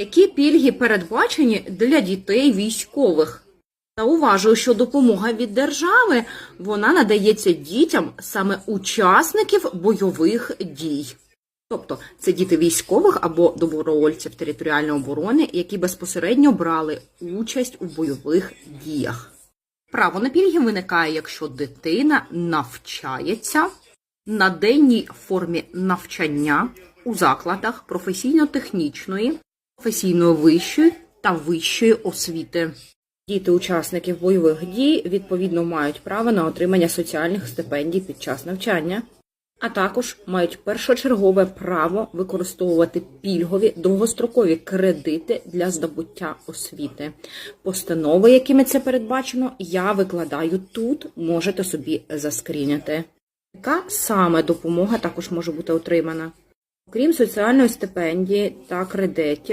Які пільги передбачені для дітей військових? Зауважую, що допомога від держави вона надається дітям саме учасників бойових дій. Тобто це діти військових або добровольців територіальної оборони, які безпосередньо брали участь у бойових діях. Право на пільги виникає, якщо дитина навчається на денній формі навчання у закладах професійно-технічної, професійної вищої та вищої освіти. Діти учасників бойових дій відповідно мають право на отримання соціальних стипендій під час навчання, а також мають першочергове право використовувати пільгові довгострокові кредити для здобуття освіти. Постанови, якими це передбачено, я викладаю тут, можете собі заскріняти. Яка саме допомога також може бути отримана? Окрім соціальної стипендії та кредитів,